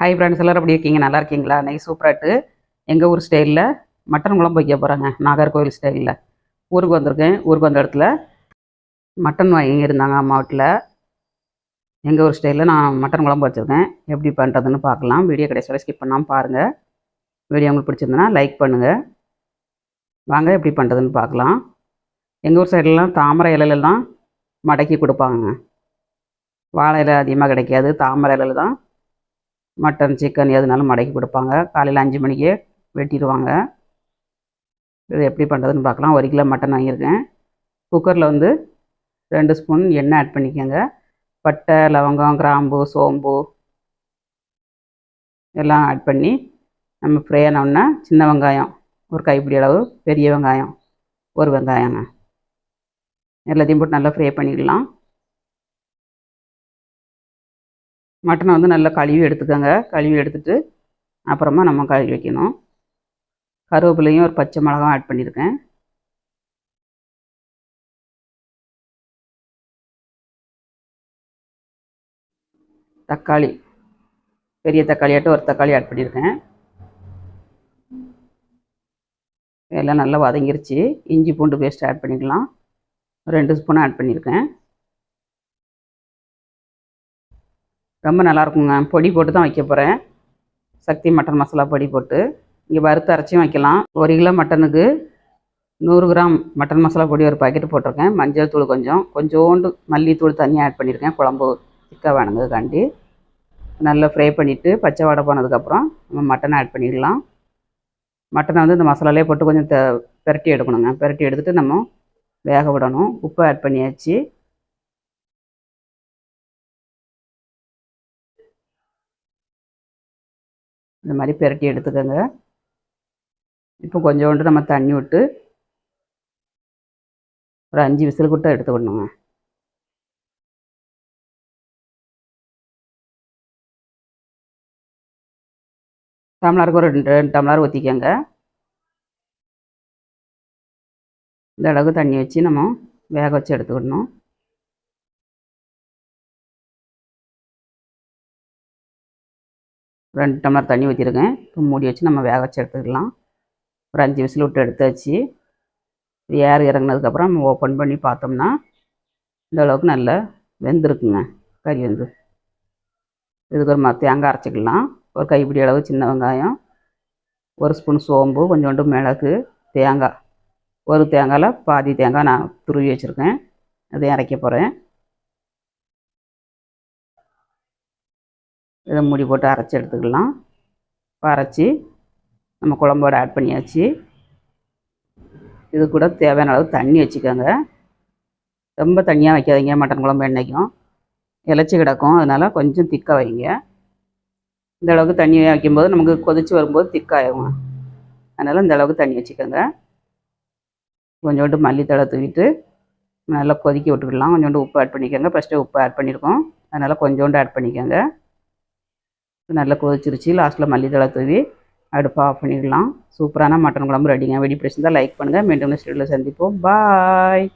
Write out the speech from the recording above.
Hi friends எல்லோரும் எப்படி இருக்கீங்க? நல்லா இருக்கீங்களா? நெய் சூப்பராட்டு எங்கள் ஊர் ஸ்டைலில் மட்டன் குழம்பு வைக்க போகிறேங்க நாகர்கோவில் ஸ்டைலில் ஊருக்கு வந்திருக்கேன். ஊருக்கு வந்த இடத்துல மட்டன் வாங்கியிருந்தாங்க அம்மா வீட்டில் எங்கள் ஊர் ஸ்டைலில் நான் மட்டன் குழம்பு வச்சுருக்கேன். எப்படி பண்ணுறதுன்னு பார்க்கலாம். வீடியோ கடைசி வரை ஸ்கிப் பண்ணாமல் பாருங்கள் வீடியோ உங்களுக்கு பிடிச்சிருந்தனா லைக் பண்ணுங்கள் வாங்க எப்படி பண்ணுறதுன்னு பார்க்கலாம். எங்கள் ஊர் சைட்லலாம் தாமரை இலையிலலாம் மடக்கி கொடுப்பாங்க வாழை இலை அதிகமாக கிடைக்காது. தாமரை இலையில தான் மட்டன் சிக்கன் எதுனாலும் மடக்கி கொடுப்பாங்க. காலையில் அஞ்சு மணிக்கே வெட்டிடுவாங்க இது எப்படி பண்ணுறதுன்னு பார்க்கலாம். ஒரு கிலோ மட்டன் வாங்கியிருக்கேன். குக்கரில் வந்து ரெண்டு ஸ்பூன் எண்ணெய் ஆட் பண்ணிக்கோங்க. பட்டை லவங்கம் கிராம்பு சோம்பு எல்லாம் ஆட் பண்ணி நம்ம ஃப்ரை ஆனோடனே சின்ன வெங்காயம் ஒரு கைப்பிடி அளவு பெரிய வெங்காயம் ஒரு வெங்காயங்க. எல்லாத்தையும் போட்டு நல்லா ஃப்ரை பண்ணிக்கலாம். மட்டனை வந்து நல்லா கழுவி எடுத்துக்கோங்க. கழுவி எடுத்துட்டு அப்புறமா நம்ம கழுவி வைக்கணும். கருவேப்பிலையும் ஒரு பச்சை மிளகாவும் ஆட் பண்ணியிருக்கேன். தக்காளி பெரிய தக்காளியாட்டு ஒரு தக்காளி ஆட் பண்ணியிருக்கேன். எல்லாம் நல்லா வதங்கிருச்சு. இஞ்சி பூண்டு பேஸ்ட் ஆட் பண்ணிக்கலாம். ரெண்டு ஸ்பூன் ஆட் பண்ணியிருக்கேன். ரொம்ப நல்லாயிருக்குங்க. பொடி போட்டு தான் வைக்க போகிறேன் சக்தி மட்டன் மசாலா பொடி போட்டு. இங்கே வறுத்து அரைச்சியும் வைக்கலாம். ஒரு கிலோ மட்டனுக்கு நூறு கிராம் மட்டன் மசாலா பொடி ஒரு பாக்கெட் போட்டிருக்கேன். மஞ்சள் தூள் கொஞ்சம். கொஞ்சோண்டு மல்லித்தூள் தனியாக ஆட் பண்ணியிருக்கேன். குழம்பு திக்காக வேணுங்கிறதுக்காண்டி. நல்லா ஃப்ரை பண்ணிவிட்டு பச்சை வடை போனதுக்கப்புறம் நம்ம மட்டனை ஆட் பண்ணிடலாம். மட்டனை வந்து இந்த மசாலாலே போட்டு கொஞ்சம் த பெரட்டி எடுக்கணுங்க. பெரட்டி எடுத்துகிட்டு நம்ம வேக விடணும். உப்பு ஆட் பண்ணியாச்சு. இந்த மாதிரி பெரட்டி எடுத்துக்கோங்க. இப்போ கொஞ்சோண்டு நம்ம தண்ணி விட்டு ஒரு அஞ்சு விசில் விட்டு எடுத்துக்கணுங்க டம்ளருக்கு ஒரு ரெண்டு ரெண்டு டம்ளர் ஊற்றிக்கோங்க இந்த அளவுக்கு தண்ணி வச்சு நம்ம வேக வச்சு எடுத்துக்கணும். ரெண்டு டம்ளர் தண்ணி ஊற்றிருக்கேன் இப்போ மூடி வச்சு நம்ம வேக வச்சு எடுத்துக்கலாம். ஒரு அஞ்சு விசில் விட்டு எடுத்து வச்சு ஏர் இறங்கினதுக்கப்புறம் நம்ம ஓப்பன் பண்ணி பார்த்தோம்னா இந்த அளவுக்கு நல்லா வெந்திருக்குங்க கறி வந்து. இதுக்கு ஒரு தேங்காய் அரைச்சிக்கலாம். ஒரு கைப்பிடி அளவு சின்ன வெங்காயம் ஒரு ஸ்பூன் சோம்பு கொஞ்சோண்டு மிளகு தேங்காய். ஒரு தேங்காயில் பாதி தேங்காய் நான் துருவி வச்சுருக்கேன். அதையும் அரைக்க போகிறேன் இதை மூடி போட்டு அரைச்சி எடுத்துக்கலாம். அரைச்சி நம்ம குழம்போட ஆட் பண்ணியாச்சு. இது கூட தேவையான அளவு தண்ணி வச்சுக்கோங்க. ரொம்ப தண்ணியாக வைக்காதீங்க மட்டன் குழம்பு என்றைக்கும் இலச்சி கிடக்கும் அதனால் கொஞ்சம் திக்காக வைங்க. இந்த அளவுக்கு தண்ணி வைக்கும்போது நமக்கு கொதித்து வரும்போது திக்காகும் அதனால் இந்த அளவுக்கு தண்ணி வச்சுக்கோங்க. கொஞ்சோண்டு மல்லித்தழை தூவிட்டு நல்லா கொதிக்க விட்டுக்கலாம். கொஞ்சோண்டு உப்பு ஆட் பண்ணிக்கோங்க. ஃபஸ்ட்டு உப்பு ஆட் பண்ணியிருக்கோம் அதனால் கொஞ்சோண்டு ஆட் பண்ணிக்கோங்க. நல்லா கொதிச்சிருச்சு. லாஸ்ட்டில் மல்லித்தழை தூவி அடுப்பை ஆஃப் பண்ணிடலாம். சூப்பரான மட்டன் குழம்பு ரெடிங்க வெடி பிடிச்சிருந்தால் லைக் பண்ணுங்கள் மீண்டும் நெக்ஸ்ட் வீடியோவில் சந்திப்போம். பாய்